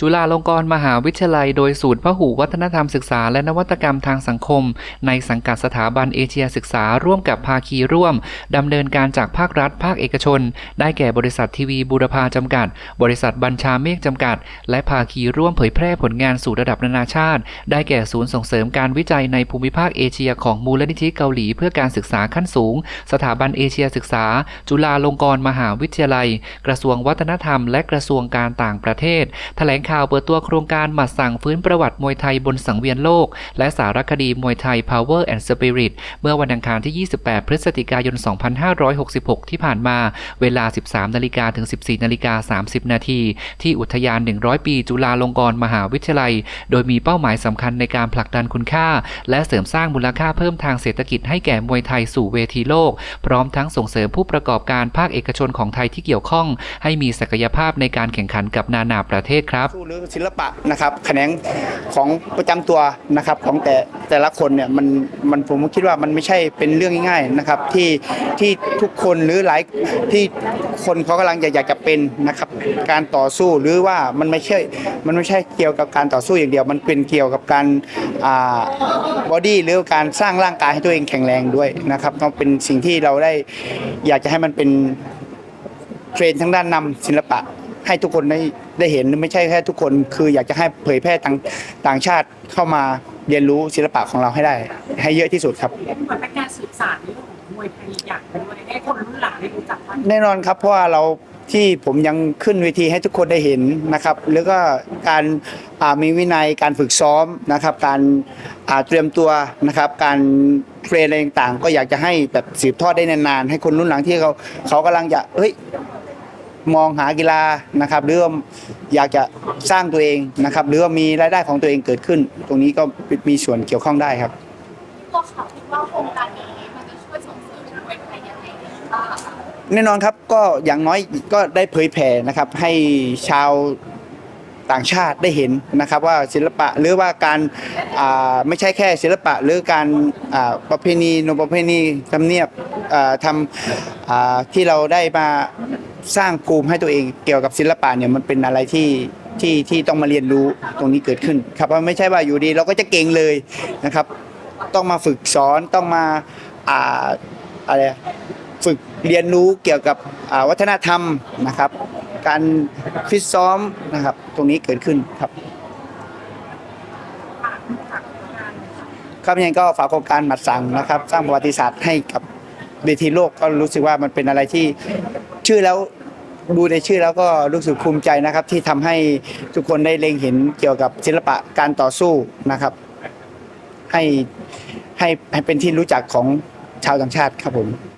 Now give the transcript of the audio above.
จุฬาลงกรณ์มหาวิทยาลัยโดยศูนย์พหุวัฒนธรรมศึกษา และนวัตกรรมทางสังคม ในสังกัดสถาบันเอเชียศึกษาร่วมกับภาคีร่วม ดำเนินการจากภาครัฐ ภาคเอกชน ได้แก่บริษัททีวีบูรพาจำกัด บริษัทบัญชาเมฆจำกัด และภาคีร่วมเผยแพร่ผลงานสู่ระดับนานาชาติ ได้แก่ศูนย์ส่งเสริมการวิจัยในภูมิภาคเอเชียของมูลนิธิเกาหลีเพื่อการศึกษาขั้นสูง สถาบันเอเชียศึกษา จุฬาลงกรณ์มหาวิทยาลัย กระทรวงวัฒนธรรม และกระทรวงการต่างประเทศแถลงข่าวเปิดตัวโครงการหมัดสั่งฟื้นประวัติมวยไทยบนสังเวียนโลก และสารคดีมวยไทย Power and Spirit เมื่อวันอังคารที่ 28 พฤศจิกายน 2566 ที่ผ่านมา เวลา 13 นาฬิกาถึง 14 นาฬิกา 30 นาที ที่อุทยาน 100 ปี จุฬาลงกรณ์มหาวิทยาลัย โดยมีเป้าหมายสำคัญในการผลักดันคุณค่า และเสริมสร้างมูลค่าเพิ่มทางเศรษฐกิจให้แก่มวยไทยสู่เวทีโลก พร้อมทั้งส่งเสริมผู้ประกอบการภาคเอกชนของไทยที่เกี่ยวข้อง ให้มีศักยภาพในการแข่งขันกับนานาประเทศครับสู้หรือศิลปะนะครับแขนงของประจำตัวนะครับของแต่แต่ละคนเนี่ยมันมันผมคิดว่ามันไม่ใช่เป็นเรื่องง่ายๆนะครับที่ที่ทุกคนหรือหลายที่คนเขากำลังอยากอยากจะเป็นนะครับการต่อสู้หรือว่ามันไม่ใช่มันไม่ใช่เกี่ยวกับการต่อสู้อย่างเดียว มันเป็นเกี่ยวกับการอ่าบอดี้หรือการสร้างร่างกายให้ตัวเองแข็งแรงด้วยนะครับก็เป็นสิ่งที่เราได้อยากจะให้มันเป็นเทรนทั้งด้านนำศิลปะ ให้ทุกคนได้ได้เห็นไม่ใช่แค่ทุกคน คืออยากจะให้เผยแพร่ต่างต่างชาติเข้ามาเรียนรู้ศิลปะของเราให้ได้ ให้เยอะที่สุดครับ เหมือนเป็นการสื่อสารเรื่องของมวยไทยอย่างหนึ่งด้วยให้คนรุ่นหลังได้รู้จักว่าแน่นอนครับเพราะว่าเราที่ผมยังขึ้นเวทีให้ทุกคนได้เห็นนะครับ แล้วก็การอ่ามีวินัยการฝึกซ้อมนะครับ การอ่าเตรียมตัวนะครับ การเทรนอะไรต่างๆ ก็อยากจะให้แบบสืบทอดได้นานๆให้คนรุ่นหลังที่เขาเขากำลังจะเฮ้ย มองหากีฬานะครับหรือว่าอยากจะสร้างตัวเองนะครับ หรือว่ามีรายได้ของตัวเองเกิดขึ้น ตรงนี้ก็มีส่วนเกี่ยวข้องได้ครับตัวเขาคิดว่าโครงการนี้มันจะช่วยส่งเสริมมวยไทยยังไงบ้างคะแน่นอนครับก็อย่างน้อยก็ได้เผยแผ่นะครับให้ชาวต่างชาติได้เห็นนะครับว่าศิลปะหรือว่าการอ่าไม่ใช่แค่ศิลปะ หรือการอ่าประเพณีโนประเพณีทำเนียบอ่าทำอ่าที่เราได้มา สร้างภูมิให้ตัวเองเกี่ยวกับศิลปะเนี่ยมันเป็นอะไรที่ที่ที่ต้องมาเรียนรู้ตรงนี้เกิดขึ้น ครับว่าไม่ใช่ว่าอยู่ดีเราก็จะเก่งเลยนะครับ ต้องมาฝึกสอนต้องมาอ่าอะไรฝึกเรียนรู้เกี่ยวกับวัฒนธรรมนะครับ การฟิตซ้อมนะครับ ตรงนี้เกิดขึ้นครับฝากฝางานครับยังก็ฝากโครงการหมัดสั่งนะครับ สร้างประวัติศาสตร์ให้กับเวทีโลกก็รู้สึกว่ามันเป็นอะไรที่ ชื่อแล้วดูในชื่อแล้วก็รู้สึกภูมิใจนะครับ ที่ทำให้ทุกคนได้เล็งเห็นเกี่ยวกับศิลปะการต่อสู้นะครับ ให้ให้ให้เป็นที่รู้จักของชาวต่างชาติครับผม